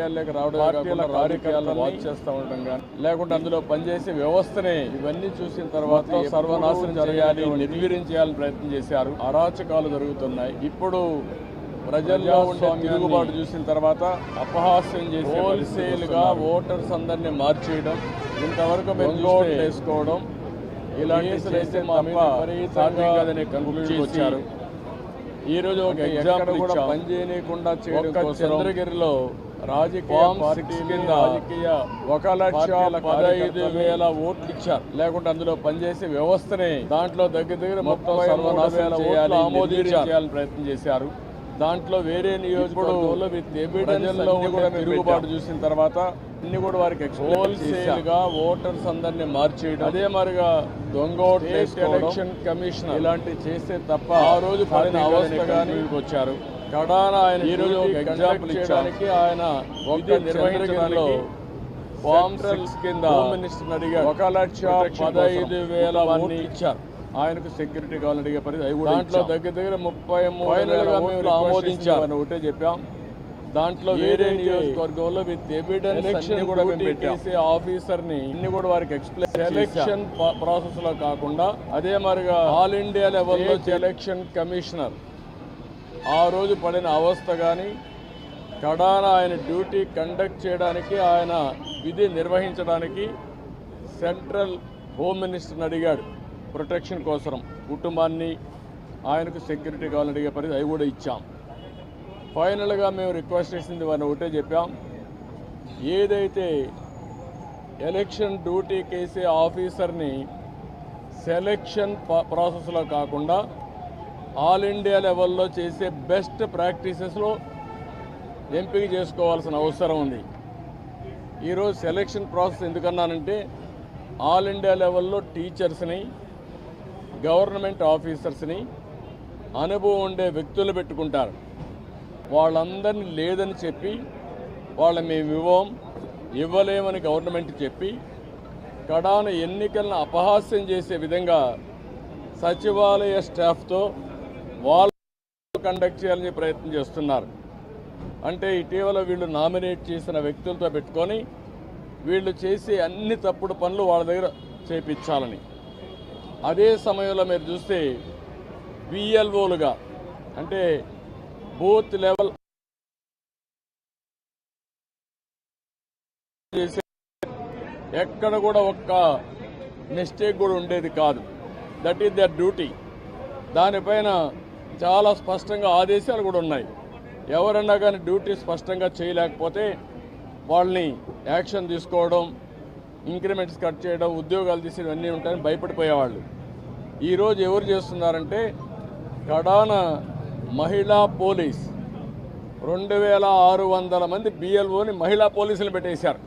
రాజకీయాల్లోకి రావడం కార్యక్రమాలను వాచ్ చేస్తూ ఉండడం కానీ లేకుంటే అందులో పనిచేసే వ్యవస్థనే ఇవన్నీ చూసిన తర్వాత సర్వనాశనం చేయాలి నిర్వీర్యం చేయాలని ప్రయత్నం చేశారు. అరాచకాలు జరుగుతున్నాయి. ఇప్పుడు ప్రజల్లో ఉండే తిరుగుబాటు చూసిన తర్వాత అపహాస్యం చేసి హోల్సేల్గా ఓటర్స్ అందరినీ మార్చేయడం ఇంతవరకు మేము వేసుకోవడం ఇలాంటి కంక్లూజన్ వచ్చారు ఈ రోజు ఒక ఎగ్జాంపుల్ కూడా పని చేయకుండా చేయడం చంద్రగిరిలో రాజకీయ కింద రాజకీయ ఒక లక్ష పదహైదు వేల ఓట్లు ఇచ్చారు. లేకుంటే అందులో పనిచేసే వ్యవస్థనే దాంట్లో దగ్గర దగ్గర మొత్తం ఆమోదించాలని ప్రయత్నం చేశారు. దాంట్లో వేరే నియోజకవర్గంలో ఎవిడెన్స్లో కూడా తిరుగుబాటు చూసిన తర్వాత అన్ని కూడా వారికి హోల్సేల్గా ఓటర్స్ అందరినీ మార్చేయడం. అదే మరిగా దొంగ ఎలక్షన్ కమిషన్ ఇలాంటి చేస్తే తప్ప ఆ రోజు పడిన అవస్థ కానీ వచ్చారు. కడాన ఆయన ఈ రోజు ఒక ఎగ్జాంపుల్ ఇచ్చడానికి ఆయన ఒక నిర్వహించడంలో ఫామ్ సిక్స్ కింద మినిస్టర్ అడిగా ఒక లక్ష పదహైదు వేల మంది ఇచ్చారు. ఆయనకు సెక్యూరిటీ కావాలని అడిగే పరిస్థితి దాంట్లో దగ్గర దగ్గర ముప్పై మూడు ఆమోదించారు. ఒకటే చెప్పాం. దాంట్లో వేరే నియోజకవర్గంలో విత్ ఎవిడెన్స్ కూడా ఆఫీసర్ని అన్ని కూడా వారికి ఎక్స్ప్లెయిన్ సెలక్షన్ ప్రాసెస్లో కాకుండా అదే మరిగా ఆల్ ఇండియా లెవెల్లో ఎలక్షన్ కమిషనర్ ఆ రోజు పడిన అవస్థ కానీ కడాన ఆయన డ్యూటీ కండక్ట్ చేయడానికి ఆయన విధి నిర్వహించడానికి సెంట్రల్ హోమ్ మినిస్టర్ని అడిగాడు. ప్రొటెక్షన్ కోసం కుటుంబాన్ని ఆయనకు సెక్యూరిటీ కావాలని అడిగే పరిస్థితి అవి కూడా ఇచ్చాం. ఫైనల్గా మేము రిక్వెస్ట్ చేసింది వారిని ఒకటే చెప్పాం. ఏదైతే ఎలక్షన్ డ్యూటీకి వేసే ఆఫీసర్ని సెలెక్షన్ ప్రాసెస్లో కాకుండా ఆల్ ఇండియా లెవెల్లో చేసే బెస్ట్ ప్రాక్టీసెస్లో ఎంపిక చేసుకోవాల్సిన అవసరం ఉంది. ఈరోజు సెలక్షన్ ప్రాసెస్ ఎందుకన్నానంటే ఆల్ ఇండియా లెవెల్లో టీచర్స్ని గవర్నమెంట్ ఆఫీసర్స్ని అనుభవం ఉండే వ్యక్తులు పెట్టుకుంటారు. వాళ్ళందరినీ లేదని చెప్పి వాళ్ళ మేము ఇవ్వం ఇవ్వలేమని గవర్నమెంట్ చెప్పి కడాన ఎన్నికలను అపహాస్యం చేసే విధంగా సచివాలయ స్టాఫ్తో వాళ్ళు కండక్ట్ చేయాలని ప్రయత్నం చేస్తున్నారు. అంటే ఇటీవల వీళ్ళు నామినేట్ చేసిన వ్యక్తులతో పెట్టుకొని వీళ్ళు చేసే అన్ని తప్పుడు పనులు వాళ్ళ దగ్గర చేపించాలని. అదే సమయంలో మీరు చూస్తే విఎల్ఓలుగా అంటే బూత్ లెవెల్ చేసే ఎక్కడ కూడా ఒక్క మిస్టేక్ కూడా ఉండేది కాదు. దట్ ఈస్ దర్ డ్యూటీ దానిపైన చాలా స్పష్టంగా ఆదేశాలు కూడా ఉన్నాయి. ఎవరన్నా కానీ డ్యూటీ స్పష్టంగా చేయలేకపోతే వాళ్ళని యాక్షన్ తీసుకోవడం ఇంక్రిమెంట్స్ కట్ చేయడం ఉద్యోగాలు తీసి అన్నీ ఉంటాయని భయపడిపోయేవాళ్ళు. ఈరోజు ఎవరు చేస్తున్నారంటే కడాన మహిళా పోలీస్. రెండు వేల ఆరు వందల మంది బిఎల్ఓని మహిళా పోలీసులు పెట్టేశారు.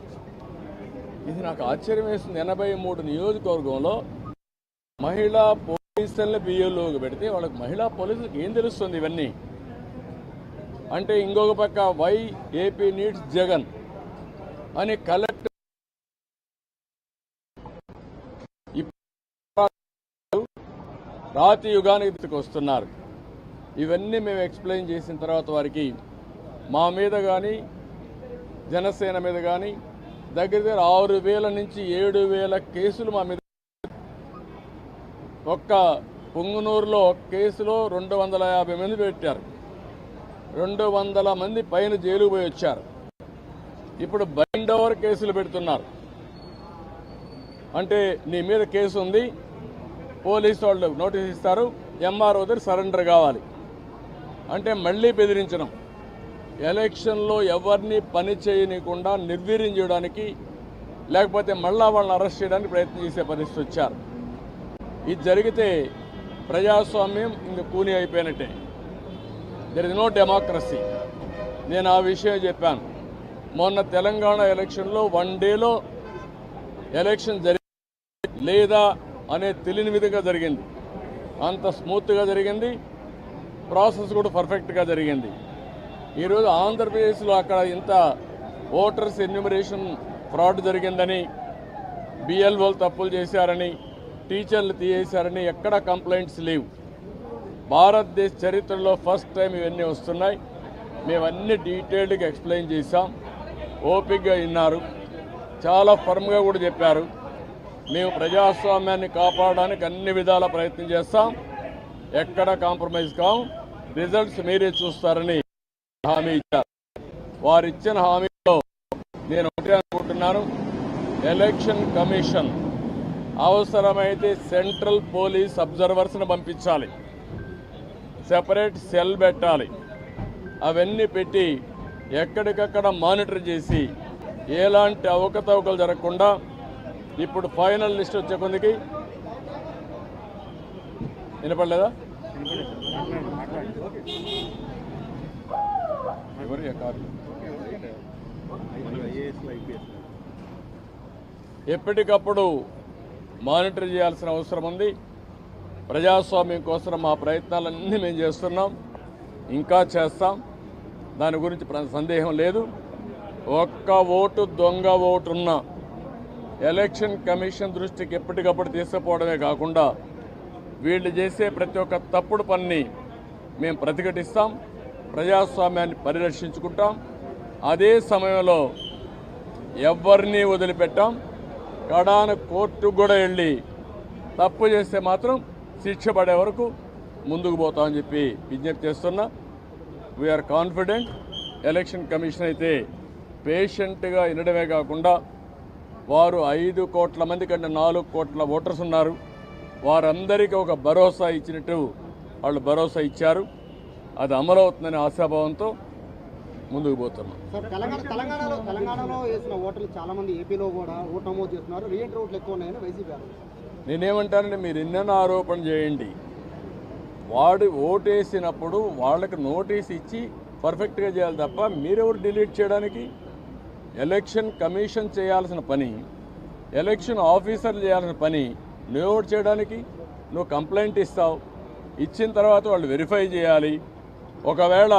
ఇది నాకు ఆశ్చర్యం వేస్తుంది. ఎనభై మూడు నియోజకవర్గంలో మహిళా పోలీసుల్ని బిఎల్ఓకి పెడితే వాళ్ళకి మహిళా పోలీసులకు ఏం తెలుస్తుంది ఇవన్నీ? అంటే ఇంకొక పక్క వై ఏపీ నీడ్స్ జగన్ అని కలెక్టర్ రాతి యుగానికి వస్తున్నారు ఇవన్నీ మేము ఎక్స్ప్లెయిన్ చేసిన తర్వాత వారికి మా మీద కానీ జనసేన మీద కానీ దగ్గర దగ్గర ఆరు వేల నుంచి ఏడు వేల కేసులు మా మీద ఒక్క పొంగునూరులో కేసులో రెండు వందల యాభై మంది పెట్టారు. రెండు వందల మంది పైన జైలు పోయి వచ్చారు. ఇప్పుడు బైండ్ ఓవర్ కేసులు పెడుతున్నారు. అంటే నీ మీద కేసు ఉంది పోలీసు వాళ్ళు నోటీస్ ఇస్తారు ఎంఆర్ఓ దగ్గర సరెండర్ కావాలి. అంటే మళ్ళీ బెదిరించడం. ఎలక్షన్లో ఎవరిని పని చేయనీయకుండా నిర్వీర్యం చేయడానికి లేకపోతే మళ్ళా వాళ్ళని అరెస్ట్ చేయడానికి ప్రయత్నం చేసే పరిస్థితి వచ్చారు. ఇది జరిగితే ప్రజాస్వామ్యం ఇంక కూని అయిపోయినట్టే. దెర్ ఇస్ నో డెమోక్రసీ నేను ఆ విషయం చెప్పాను. మొన్న తెలంగాణ ఎలక్షన్లో వన్ డేలో ఎలక్షన్ జరిగి లేదా అనే తెలియని విధంగా జరిగింది. అంత స్మూత్గా జరిగింది. ప్రాసెస్ కూడా పర్ఫెక్ట్గా జరిగింది. ఈరోజు ఆంధ్రప్రదేశ్లో అక్కడ ఇంత ఓటర్స్ ఎన్యూమరేషన్ ఫ్రాడ్ జరిగిందని బిఎల్ఓలు తప్పులు చేశారని టీచర్లు తీయేశారని ఎక్కడ కంప్లైంట్స్ లేవు. భారతదేశ చరిత్రలో ఫస్ట్ టైం ఇవన్నీ వస్తున్నాయి. మేమన్నీ డీటెయిల్డ్గా ఎక్స్ప్లెయిన్ చేశాం. ఓపిక్గా విన్నారు. చాలా ఫర్మ్గా కూడా చెప్పారు. మేము ప్రజాస్వామ్యాన్ని కాపాడడానికి అన్ని విధాల ప్రయత్నం చేస్తాం. ఎక్కడ కాంప్రమైజ్ కాం రిజల్ట్స్ మీరే చూస్తారని హామీ ఇచ్చారు. వారిచ్చిన హామీలో నేను ఒకటి అనుకుంటున్నాను. ఎలక్షన్ కమిషన్ అవసరమైతే సెంట్రల్ పోలీస్ అబ్జర్వర్స్ని పంపించాలి. సెపరేట్ సెల్ పెట్టాలి. అవన్నీ పెట్టి ఎక్కడికక్కడ మానిటర్ చేసి ఎలాంటి అవకతవకలు జరగకుండా ఇప్పుడు ఫైనల్ లిస్ట్ వచ్చే కొందికి వినపడలేదా? ఎప్పటికప్పుడు మానిటర్ చేయాల్సిన అవసరం ఉంది. ప్రజాస్వామ్యం కోసం మా ప్రయత్నాలన్నీ మేము చేస్తున్నాం. ఇంకా చేస్తాం. దాని గురించి సందేహం లేదు. ఒక్క ఓటు దొంగ ఓటున్న ఎలక్షన్ కమిషన్ దృష్టికి ఎప్పటికప్పుడు తీసుకుపోవడమే కాకుండా వీళ్ళు చేసే ప్రతి ఒక్క తప్పుడు పనిని మేము ప్రతిఘటిస్తాం. ప్రజాస్వామ్యాన్ని పరిరక్షించుకుంటాం. అదే సమయంలో ఎవరిని వదిలిపెట్టాం? కడాన కోర్టు కూడా వెళ్ళి తప్పు చేస్తే మాత్రం శిక్ష పడే వరకు ముందుకు పోతామని చెప్పి విజ్ఞప్తి చేస్తున్నా. వీఆర్ కాన్ఫిడెంట్ ఎలక్షన్ కమిషన్ అయితే పేషెంట్గా వినడమే కాకుండా వారు ఐదు కోట్ల మంది కంటే నాలుగు కోట్ల ఓటర్స్ ఉన్నారు. వారందరికీ ఒక భరోసా ఇచ్చినట్టు వాళ్ళు భరోసా ఇచ్చారు. అది అమలవుతుందనే ఆశాభావంతో ముందుకు పోతున్నాం. సార్ తెలంగాణ తెలంగాణలో తెలంగాణలో వేసిన ఓటర్లు చాలా మంది ఏపీలో కూడా ఓటు నమోదు చేస్తున్నారు. రీఎంట్రీ ఓట్లు ఎక్కువ ఉన్నాయని వైసీపీ ఆరోపణ. నేనేమంటానంటే మీరు ఎన్నెన్నో ఆరోపణ చేయండి. వాడు ఓటేసినప్పుడు వాళ్ళకి నోటీస్ ఇచ్చి పర్ఫెక్ట్గా చేయాలి తప్ప మీరెవరు డిలీట్ చేయడానికి? ఎలక్షన్ కమిషన్ చేయాల్సిన పని ఎలక్షన్ ఆఫీసర్లు చేయాల్సిన పని నువ్వెవరు చేయడానికి? నువ్వు కంప్లైంట్ ఇస్తావు. ఇచ్చిన తర్వాత వాళ్ళు వెరిఫై చేయాలి. ఒకవేళ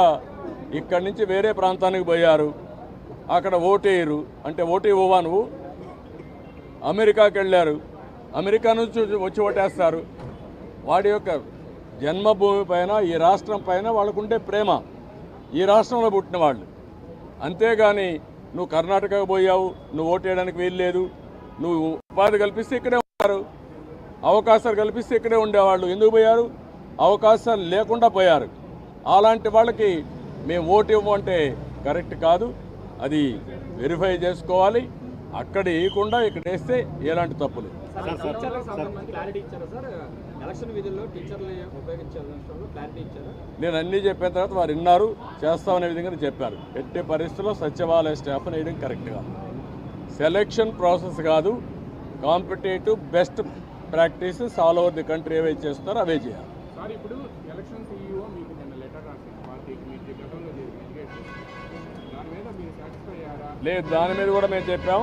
ఇక్కడి నుంచి వేరే ప్రాంతానికి పోయారు. అక్కడ ఓటేయరు. అంటే ఓటు ఇవ్వవా నువ్వు? అమెరికాకి వెళ్ళారు అమెరికా నుంచి వచ్చి- ఓటేస్తారు. వాడి యొక్క జన్మభూమి పైన ఈ రాష్ట్రం పైన వాళ్ళకుండే ప్రేమ. ఈ రాష్ట్రంలో పుట్టిన వాళ్ళు. అంతేగాని నువ్వు కర్ణాటకకు పోయావు. నువ్వు ఓటేయడానికి వీల్లేదు. నువ్వు ఉపాధి కల్పిస్తే ఇక్కడే ఉన్నారు అవకాశాలు కల్పిస్తే ఇక్కడే ఉండేవాళ్ళు. ఎందుకు పోయారు? అవకాశాలు లేకుండా పోయారు. అలాంటి వాళ్ళకి మేము ఓటు ఇవ్వమంటే కరెక్ట్ కాదు. అది వెరిఫై చేసుకోవాలి. అక్కడ వేయకుండా ఇక్కడ వేస్తే ఎలాంటి తప్పులు? సార్ టీచర్లకు సంబంధించి క్లారిటీ ఇచ్చారా సార్? ఎలక్షన్ విధుల్లో టీచర్లు ఉపయోగించే విషయంలో క్లారిటీ ఇచ్చారా? నేను అన్నీ చెప్పిన తర్వాత వారు విన్నారు. చేస్తామనే విధంగా చెప్పారు. ఎట్టి పరిస్థితుల్లో సచివాలయ స్టాఫ్ వేయడం కరెక్ట్ కాదు. సెలక్షన్ ప్రాసెస్ కాదు. Competitive best practices all over the country ఏవైతే చేస్తారో అవే చేయాలి. సార్ ఇప్పుడు ఎలక్షన్ లేదు దాని మీద కూడా మేము చెప్పాం.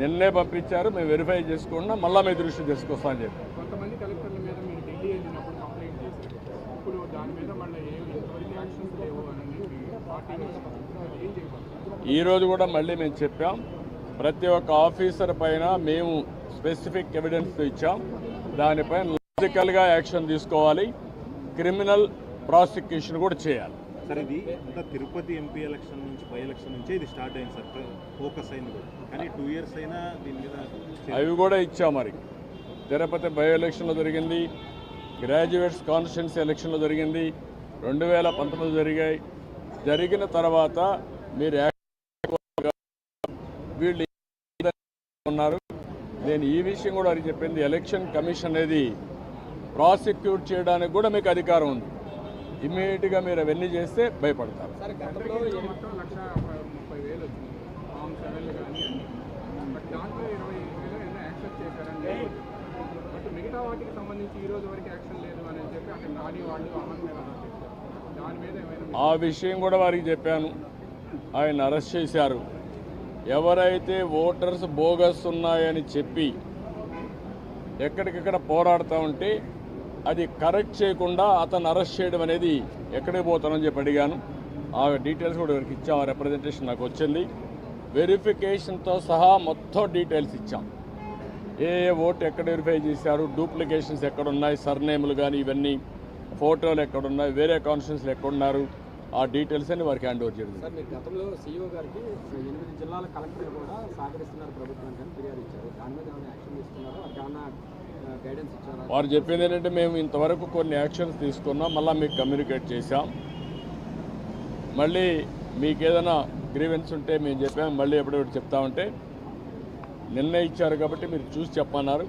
నిన్నే పంపించారు మేము వెరిఫై చేసుకున్నా మళ్ళీ మీ దృష్టి తీసుకొస్తామని చెప్పాం. కొంతమంది కలెక్టర్ల మీద మీరు ఢిల్లీ వెళ్ళినప్పుడు కంప్లైంట్ చేశారు. ఇప్పుడు దాని మీద మళ్ళీ ఏ ఎంతవరకు యాక్షన్స్ లేవు అని పార్టీ ఏం చేయబోతున్నారు ఈ రోజు కూడా మళ్ళీ మేము చెప్పాం. ప్రతి ఒక్క ఆఫీసర్ పైన మేము స్పెసిఫిక్ ఎవిడెన్స్ ఇచ్చాం. దానిపైన లాజికల్గా యాక్షన్ తీసుకోవాలి. క్రిమినల్ ప్రాసిక్యూషన్ కూడా చేయాలి. సార్ ఇది అంతా తిరుపతి ఎంపీ ఎలక్షన్ నుంచి బై ఎలక్షన్ నుంచే ఇది స్టార్ట్ అయింది సార్. ఫోకస్ అయింది కానీ టూ ఇయర్స్ అయినా దీని మీద అవి కూడా ఇచ్చా మరి. తిరుపతి బై ఎలక్షన్లో జరిగింది గ్రాడ్యుయేట్స్ కాన్స్టిట్యున్సీ ఎలక్షన్లో జరిగింది రెండు వేల పంతొమ్మిది జరిగాయి. జరిగిన తర్వాత మీరు వీళ్ళు ఉన్నారు. నేను ఈ విషయం కూడా అని చెప్పింది ఎలక్షన్ కమిషన్ అనేది ప్రాసిక్యూట్ చేయడానికి కూడా మీకు అధికారం ఉంది. ఇమ్మీడియట్గా మీరు అవన్నీ చేస్తే భయపడతారు. ఆ విషయం కూడా వారికి చెప్పాను. ఆయన అరెస్ట్ చేశారు. ఎవరైతే ఓటర్స్ బోగస్ ఉన్నాయని చెప్పి ఎక్కడికక్కడ పోరాడుతూ ఉంటే అది కరెక్ట్ చేయకుండా అతను అరెస్ట్ చేయడం అనేది ఎక్కడికి పోతానని చెప్పి అడిగాను. ఆ డీటెయిల్స్ కూడా వారికి ఇచ్చాం ఆ రిప్రజెంటేషన్ నాకు వచ్చింది. వెరిఫికేషన్తో సహా మొత్తం డీటెయిల్స్ ఇచ్చాం. ఏ ఏ ఓటు ఎక్కడ వెరిఫై చేశారు డూప్లికేషన్స్ ఎక్కడున్నాయి సర్నేములు కానీ ఇవన్నీ ఫోటోలు ఎక్కడున్నాయి వేరే కాన్స్టిట్యూన్స్లు ఎక్కడున్నారు ఆ డీటెయిల్స్ అని వారికి హ్యాండ్ ఓవర్ చేయడం సార్ మీరు గతంలో సీఈఓ గారికి ఎనిమిది జిల్లాల కలెక్టర్ కూడా సహకరిస్తున్నారు ప్రభుత్వానికి అని ఫిర్యాదు ఇచ్చారు. దాని మీద ఏమైనా యాక్షన్ వారు చెప్పింది ఏంటంటే మేము ఇంతవరకు కొన్ని యాక్షన్స్ తీసుకున్నాం మళ్ళీ మీకు కమ్యూనికేట్ చేశాం. మళ్ళీ మీకు ఏదైనా గ్రీవెన్స్ ఉంటే మేము చెప్పాము మళ్ళీ ఎప్పుడెప్పుడు చెప్తామంటే నిన్న ఇచ్చారు కాబట్టి మీరు చూసి చెప్పన్నారు.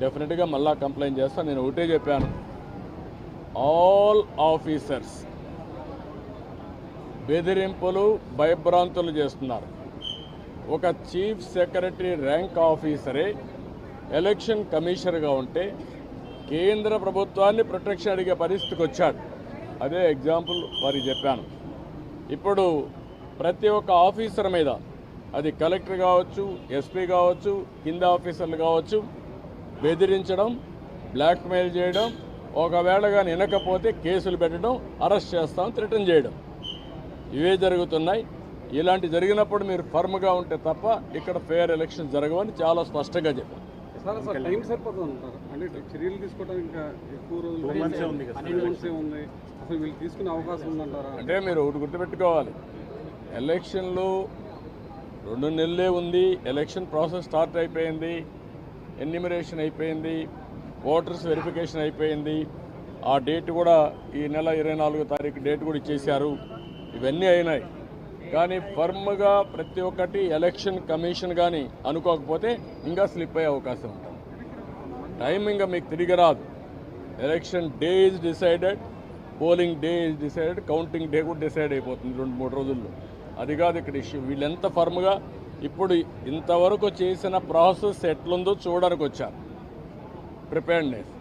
డెఫినెట్గా మళ్ళా కంప్లైంట్ చేస్తాను నేను ఒకటే చెప్పాను. ఆల్ ఆఫీసర్స్ బెదిరింపులు భయభ్రాంతులు చేస్తున్నారు. ఒక చీఫ్ సెక్రటరీ ర్యాంక్ ఆఫీసరే ఎలక్షన్ కమిషనర్గా ఉంటే కేంద్ర ప్రభుత్వాన్ని ప్రొటెక్షన్ అడిగే పరిస్థితికి వచ్చాడు. అదే ఎగ్జాంపుల్ వారికి చెప్పాను. ఇప్పుడు ప్రతి ఒక్క ఆఫీసర్ మీద అది కలెక్టర్ కావచ్చు ఎస్పీ కావచ్చు కింద ఆఫీసర్లు కావచ్చు బెదిరించడం బ్లాక్మెయిల్ చేయడం ఒకవేళ కానీ వినకపోతే కేసులు పెట్టడం అరెస్ట్ చేస్తాం రిటర్న్ చేయడం. ఇవే జరుగుతున్నాయి. ఇలాంటి జరిగినప్పుడు మీరు ఫర్మ్గా ఉంటే తప్ప ఇక్కడ ఫేర్ ఎలక్షన్ జరగవని చాలా స్పష్టంగా చెప్పారు. సార్ అసలు టైం సరిపోతుంది అంటారు. అంటే చర్యలు తీసుకోవడానికి ఇంకా ఎక్కువ రోజులు ఉంది ఉంది. అసలు వీళ్ళు తీసుకునే అవకాశం ఉందంటారా? అంటే మీరు ఒకటి గుర్తుపెట్టుకోవాలి. ఎలక్షన్లు రెండు నెలలే ఉంది. ఎలక్షన్ ప్రాసెస్ స్టార్ట్ అయిపోయింది. ఎన్నిమిరేషన్ అయిపోయింది. ఓటర్స్ వెరిఫికేషన్ అయిపోయింది. ఆ డేట్ కూడా ఈ నెల ఇరవై నాలుగో తారీఖు డేట్ కూడా ఇచ్చేశారు. ఇవన్నీ అయినాయి. కానీ ఫర్మ్గా ప్రతి ఒక్కటి ఎలక్షన్ కమిషన్ కానీ అనుకోకపోతే ఇంకా స్లిప్ అయ్యే అవకాశం ఉంటుంది. టైం ఇంకా మీకు తిరిగి రాదు. Election day is decided polling day is decided counting day కూడా డిసైడ్ అయిపోతుంది రెండు మూడు రోజుల్లో. అది కాదు ఇక్కడ ఇష్యూ. వీళ్ళెంత ఎంత ఫర్మ్గా ఇప్పుడు ఇంతవరకు చేసిన ప్రాసెస్ ఎట్లుందో చూడడానికి వచ్చారు. ప్రిపేర్డ్నెస్.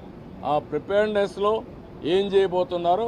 ఆ ప్రిపేర్డ్నెస్లో ఏం చేయబోతున్నారో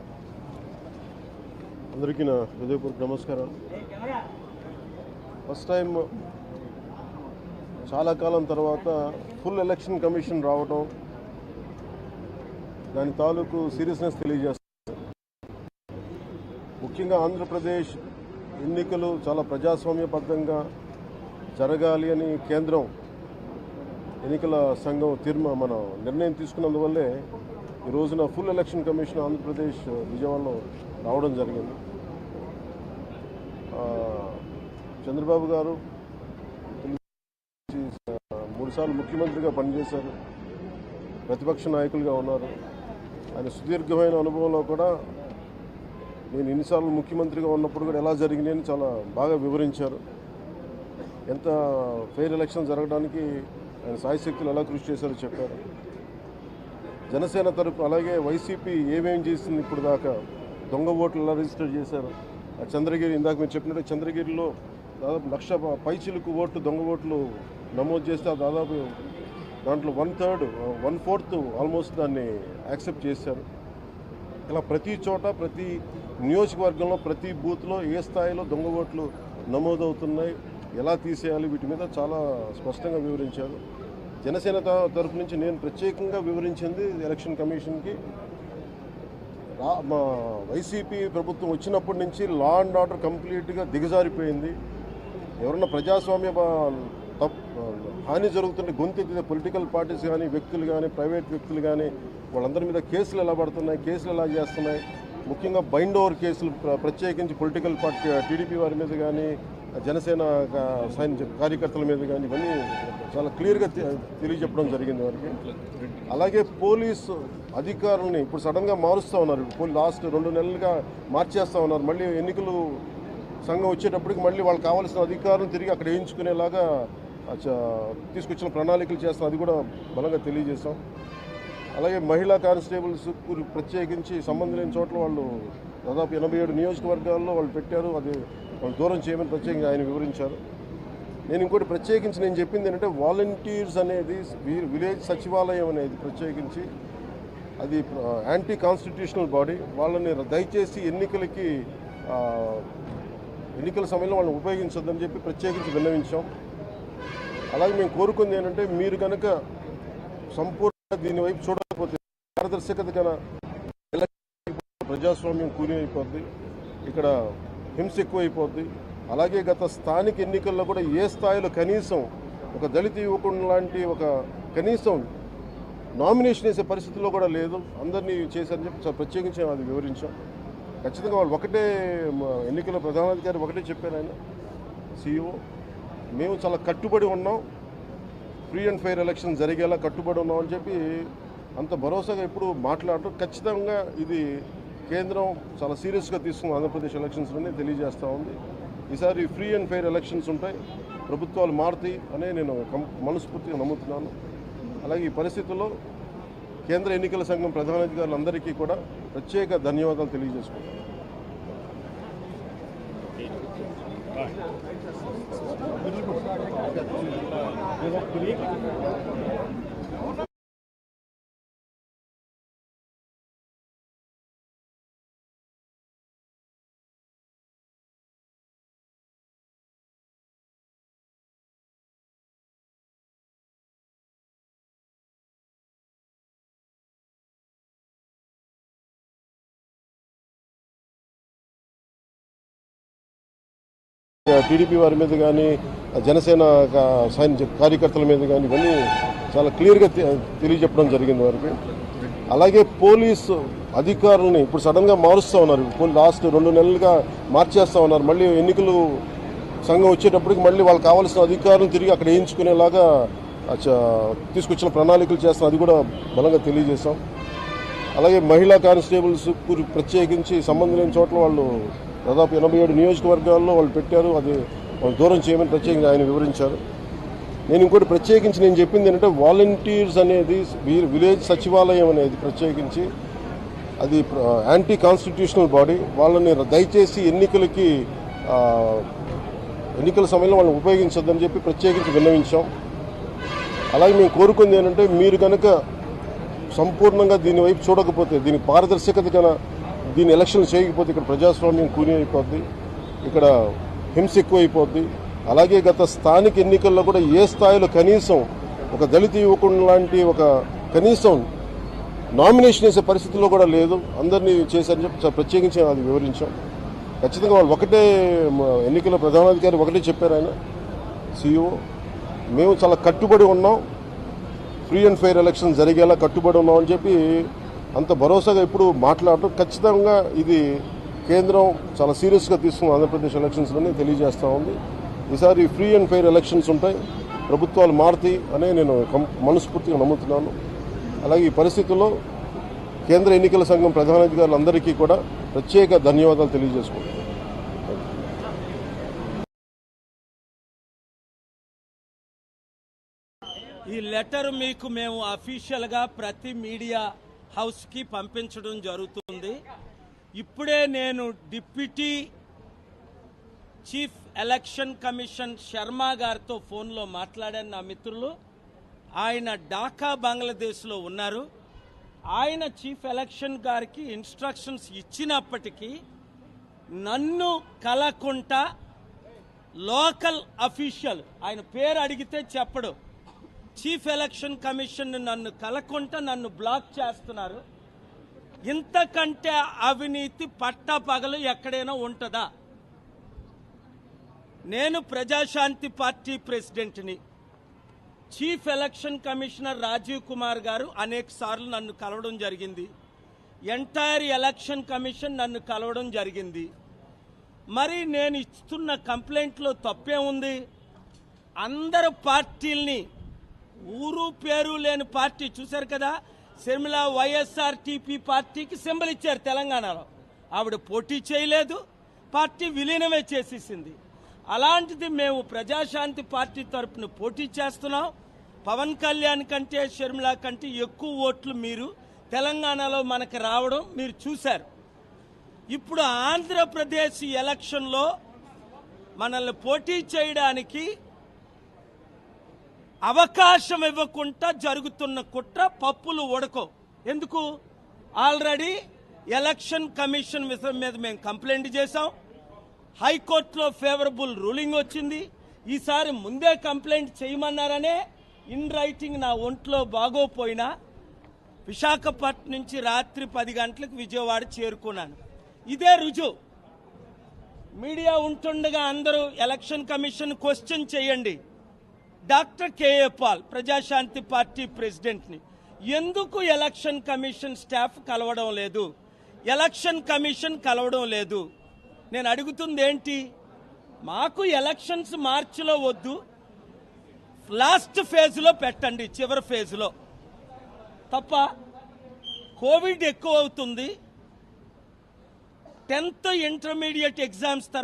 అందరికీ నా హృదయపూర్వక నమస్కారాలు. ఫస్ట్ టైం చాలా కాలం తర్వాత ఫుల్ ఎలక్షన్ కమిషన్ రావటం దాని తాలూకు సీరియస్నెస్ తెలియజేస్తుంది ముఖ్యంగా ఆంధ్రప్రదేశ్ ఎన్నికలు చాలా ప్రజాస్వామ్యబద్ధంగా జరగాలి అని కేంద్రం ఎన్నికల సంఘం తీర్మా మనం నిర్ణయం తీసుకున్నందువల్లే ఈ రోజున ఫుల్ ఎలక్షన్ కమిషన్ ఆంధ్రప్రదేశ్ విజయవాడలో రావడం జరిగింది. చంద్రబాబు గారు మూడుసార్లు ముఖ్యమంత్రిగా పనిచేశారు. ప్రతిపక్ష నాయకులుగా ఉన్నారు. ఆయన సుదీర్ఘమైన అనుభవంలో కూడా నేను ఎన్నిసార్లు ముఖ్యమంత్రిగా ఉన్నప్పుడు కూడా ఎలా జరిగినాయని చాలా బాగా వివరించారు. ఎంత ఫెయిర్ ఎలక్షన్ జరగడానికి ఆయన సాయశక్తులు ఎలా కృషి చేశారో చెప్పారు. జనసేన తరపు అలాగే వైసీపీ ఏమేం చేసింది ఇప్పుడు దాకా? దొంగ ఓట్లు ఎలా రిజిస్టర్ చేశారు. ఆ చంద్రగిరి ఇందాక మీరు చెప్పినట్టు చంద్రగిరిలో దాదాపు లక్ష పైచిలకు ఓట్లు దొంగ ఓట్లు నమోదు చేస్తే ఆ దాదాపు దాంట్లో one third one fourth almost దాన్ని యాక్సెప్ట్ చేశారు. ఇలా ప్రతి చోట ప్రతి నియోజకవర్గంలో ప్రతి బూత్లో ఏ స్థాయిలో దొంగ ఓట్లు నమోదవుతున్నాయి ఎలా తీసేయాలి వీటి మీద చాలా స్పష్టంగా వివరించారు. జనసేన తరఫు తరపు నుంచి నేను ప్రత్యేకంగా వివరించింది ఎలక్షన్ కమిషన్కి. రా మా వైసీపీ ప్రభుత్వం వచ్చినప్పటి నుంచి లా అండ్ ఆర్డర్ కంప్లీట్గా దిగజారిపోయింది. ఎవరన్నా ప్రజాస్వామ్య తప్ హాని జరుగుతుంటే గొంతెత్తితే పొలిటికల్ పార్టీస్ కానీ వ్యక్తులు కానీ ప్రైవేట్ వ్యక్తులు కానీ వాళ్ళందరి మీద కేసులు ఎలా పడుతున్నాయి కేసులు ఎలా చేస్తున్నాయి? ముఖ్యంగా బైండ్ ఓవర్ కేసులు ప్రత్యేకించి పొలిటికల్ పార్టీ టీడీపీ వారి మీద కానీ జనసేన కా- సైన్య కార్యకర్తల మీద కానీ ఇవన్నీ చాలా క్లియర్గా తె- తెలియజెప్పడం జరిగింది వారికి. అలాగే పోలీసు అధికారులని ఇప్పుడు సడన్గా మారుస్తూ ఉన్నారు. ఇప్పుడు లాస్ట్ రెండు నెలలుగా మార్చేస్తూ ఉన్నారు. మళ్ళీ ఎన్నికలు సంఘం వచ్చేటప్పటికి మళ్ళీ వాళ్ళకి కావాల్సిన అధికారులను తిరిగి అక్కడ వేయించుకునేలాగా తీసుకొచ్చిన ప్రణాళికలు చేస్తాం అది కూడా బలంగా తెలియజేస్తాం అలాగే మహిళా కానిస్టేబుల్స్ ప్రత్యేకించి సంబంధం లేని చోట్ల వాళ్ళు దాదాపు ఎనభై ఏడు నియోజకవర్గాల్లో వాళ్ళు పెట్టారు. అది వాళ్ళు దూరం చేయమని ప్రత్యేకంగా ఆయన వివరించారు. నేను ఇంకోటి ప్రత్యేకించి నేను చెప్పింది ఏంటంటే వాలంటీర్స్ అనేది విలేజ్ సచివాలయం అనేది ప్రత్యేకించి అది యాంటీ కాన్స్టిట్యూషనల్ బాడీ వాళ్ళని దయచేసి ఎన్నికలకి ఎన్నికల సమయంలో వాళ్ళని ఉపయోగించొద్దని చెప్పి ప్రత్యేకించి విన్నవించాం. అలాగే మేము కోరుకుంది ఏంటంటే మీరు కనుక సంపూర్ణ దీని వైపు చూడకపోతే పారదర్శకత కన ప్రజాస్వామ్యం కూలి అయిపోద్ది ఇక్కడ హింస ఎక్కువైపోద్ది అలాగే గత స్థానిక ఎన్నికల్లో కూడా ఏ స్థాయిలో కనీసం ఒక దళిత యువకుడు లాంటి ఒక కనీసం నామినేషన్ వేసే పరిస్థితిలో కూడా లేదు. అందరినీ చేశారని చెప్పి ప్రత్యేకించి అది వివరించాం. ఖచ్చితంగా వాళ్ళు ఒకటే మ, ఎన్నికల ప్రధానాధికారి ఒకటే చెప్పారు ఆయన సీఈఓ. మేము చాలా కట్టుబడి ఉన్నాం. ఫ్రీ అండ్ ఫెయిర్ ఎలక్షన్ జరిగేలా కట్టుబడి ఉన్నామని చెప్పి అంత భరోసాగా ఎప్పుడు మాట్లాడటం ఖచ్చితంగా ఇది కేంద్రం చాలా సీరియస్గా తీసుకున్న ఆంధ్రప్రదేశ్ ఎలక్షన్స్లోనే తెలియజేస్తూ ఉంది. ఈసారి ఫ్రీ అండ్ ఫెయిర్ ఎలక్షన్స్ ఉంటాయి. ప్రభుత్వాలు మారుతాయి అనే నేను మనస్ఫూర్తిగా నమ్ముతున్నాను. అలాగే ఈ పరిస్థితుల్లో కేంద్ర ఎన్నికల సంఘం ప్రధానాధికారులందరికీ కూడా ప్రత్యేక ధన్యవాదాలు తెలియజేసుకుంటాను టీడీపీ వారి మీద కానీ జనసేన కా- సైన్య కార్యకర్తల మీద కానీ ఇవన్నీ చాలా క్లియర్గా తె- తెలియజెప్పడం జరిగింది వారికి. అలాగే పోలీసు అధికారులని ఇప్పుడు సడన్గా మారుస్తూ ఉన్నారు. లాస్ట్ రెండు నెలలుగా మార్చేస్తూ ఉన్నారు. మళ్ళీ ఎన్నికలు సంఘం వచ్చేటప్పటికి మళ్ళీ వాళ్ళకి కావాల్సిన అధికారులను తిరిగి అక్కడ వేయించుకునేలాగా చ- తీసుకొచ్చిన ప్రణాళికలు చేస్తాం అది కూడా బలంగా తెలియజేశాం. అలాగే మహిళా కానిస్టేబుల్స్ ప్రత్యేకించి సంబంధం లేని చోట్ల వాళ్ళు దాదాపు ఎనభై ఏడు నియోజకవర్గాల్లో వాళ్ళు పెట్టారు. అది వాళ్ళు దూరం చేయమని ప్రత్యేకంగా ఆయన వివరించారు. నేను ఇంకోటి ప్రత్యేకించి నేను చెప్పింది ఏంటంటే వాలంటీర్స్ అనేది విలేజ్ సచివాలయం అనేది ప్రత్యేకించి అది యాంటీ కాన్స్టిట్యూషనల్ బాడీ వాళ్ళని దయచేసి ఎన్నికలకి ఎన్నికల సమయంలో వాళ్ళని ఉపయోగించొద్దని చెప్పి ప్రత్యేకించి విన్నవించాం. అలాగే మేము కోరుకుంది ఏంటంటే మీరు కనుక సంపూర్ణంగా దీని వైపు చూడకపోతే దీని పారదర్శకత కన దీని ఎలక్షన్ చేయకపోతే ఇక్కడ ప్రజాస్వామ్యం కూని అయిపోద్ది ఇక్కడ హింస ఎక్కువైపోద్ది. అలాగే గత స్థానిక ఎన్నికల్లో కూడా ఏ స్థాయిలో కనీసం ఒక దళిత యువకుడు లాంటి ఒక కనీసం నామినేషన్ వేసే పరిస్థితిలో కూడా లేదు. అందరినీ చేశారని చెప్పి ప్రత్యేకించి అది వివరించాం. ఖచ్చితంగా వాళ్ళు ఒకటే ఎన్నికల ప్రధానాధికారి ఒకటే చెప్పారు ఆయన సీఈఓ. మేము చాలా కట్టుబడి ఉన్నాం. ఫ్రీ అండ్ ఫెయిర్ ఎలక్షన్ జరిగేలా కట్టుబడి ఉన్నాం అని చెప్పి అంత భరోసాగా ఎప్పుడు మాట్లాడటం ఖచ్చితంగా ఇది కేంద్రం చాలా సీరియస్గా తీసుకున్న ఆంధ్రప్రదేశ్ ఎలక్షన్స్లోనే తెలియజేస్తూ ఉంది. ఈసారి ఫ్రీ అండ్ ఫెయిర్ ఎలక్షన్స్ ఉంటాయి. ప్రభుత్వాలు మారుతాయి అనే నేను కం- మనస్ఫూర్తిగా నమ్ముతున్నాను. అలాగే ఈ పరిస్థితుల్లో కేంద్ర ఎన్నికల సంఘం ప్రధానాధికారులందరికీ కూడా ప్రత్యేక ధన్యవాదాలు తెలియజేసుకుంటున్నాను. ఈ లెటర్ మీకు మేము అఫీషియల్గా ప్రతి మీడియా హౌస్కి పంపించడం జరుగుతుంది. ఇప్పుడే నేను deputy chief election commission Sharma గారితో ఫోన్లో మాట్లాడాను నా మిత్రులు. ఆయన ఢాకా బంగ్లాదేశ్లో ఉన్నారు. ఆయన చీఫ్ ఎలక్షన్ గారికి ఇన్స్ట్రక్షన్స్ ఇచ్చినప్పటికీ నన్ను కలకుంటా లోకల్ అఫీషియల్ ఆయన పేరు అడిగితే చెప్పడు. చీఫ్ ఎలక్షన్ కమిషన్ నన్ను కలకుంటా నన్ను బ్లాక్ చేస్తున్నారు. ఇంతకంటే అవినీతి పట్టపగలు ఎక్కడైనా ఉంటుందా? నేను Prajashanti party ప్రెసిడెంట్ని. Chief election commissioner Rajiv Kumar garu అనేక సార్లు నన్ను కలవడం జరిగింది. ఎంటైర్ ఎలక్షన్ కమిషన్ నన్ను కలవడం జరిగింది. మరి నేను ఇస్తున్న కంప్లైంట్లో తప్పే ఉంది? అందరు పార్టీల్ని ఊరు పేరు లేని పార్టీ చూశారు కదా? శర్మిల వైఎస్ఆర్ టీపీ పార్టీకి సింబల్ ఇచ్చారు తెలంగాణలో. ఆవిడ పోటీ చేయలేదు పార్టీ విలీనమే చేసేసింది. అలాంటిది మేము ప్రజాశాంతి పార్టీ తరపున పోటీ చేస్తున్నాం. పవన్ కళ్యాణ్ కంటే షర్మిల కంటే ఎక్కువ ఓట్లు మీరు తెలంగాణలో మనకు రావడం మీరు చూశారు. ఇప్పుడు ఆంధ్రప్రదేశ్ ఎలక్షన్లో మనల్ని పోటీ చేయడానికి అవకాశం ఇవ్వకుండా జరుగుతున్న కుట్ర పప్పులు ఉడకో ఎందుకు? ఆల్రెడీ ఎలక్షన్ కమిషన్ విషయం మీద మేము కంప్లైంట్ చేశాం. హైకోర్టులో ఫేవరబుల్ రూలింగ్ వచ్చింది. ఈసారి ముందే కంప్లైంట్ చేయమన్నారనే ఇన్ రైటింగ్ నా ఒంట్లో బాగోపోయినా విశాఖపట్నం నుంచి రాత్రి పది గంటలకు విజయవాడ చేరుకున్నాను. ఇదే రుజువు. మీడియా ఉంటుండగా అందరూ ఎలక్షన్ కమిషన్ క్వశ్చన్ చేయండి. డాక్టర్ కేఏ పాల్ ప్రజాశాంతి పార్టీ ప్రెసిడెంట్ని. ఎందుకు ఎలక్షన్ కమిషన్ స్టాఫ్ కలవడం లేదు? ఎలక్షన్ కమిషన్ కలవడం లేదు. నేను అడుగుతుంది ఏంటి మాకు ఎలక్షన్స్ మార్చిలో వద్దు. లాస్ట్ ఫేజ్లో పెట్టండి చివరి ఫేజ్లో. తప్ప కోవిడ్ ఎక్కువ అవుతుంది. టెన్త్ ఇంటర్మీడియట్ ఎగ్జామ్స్ తర్వాత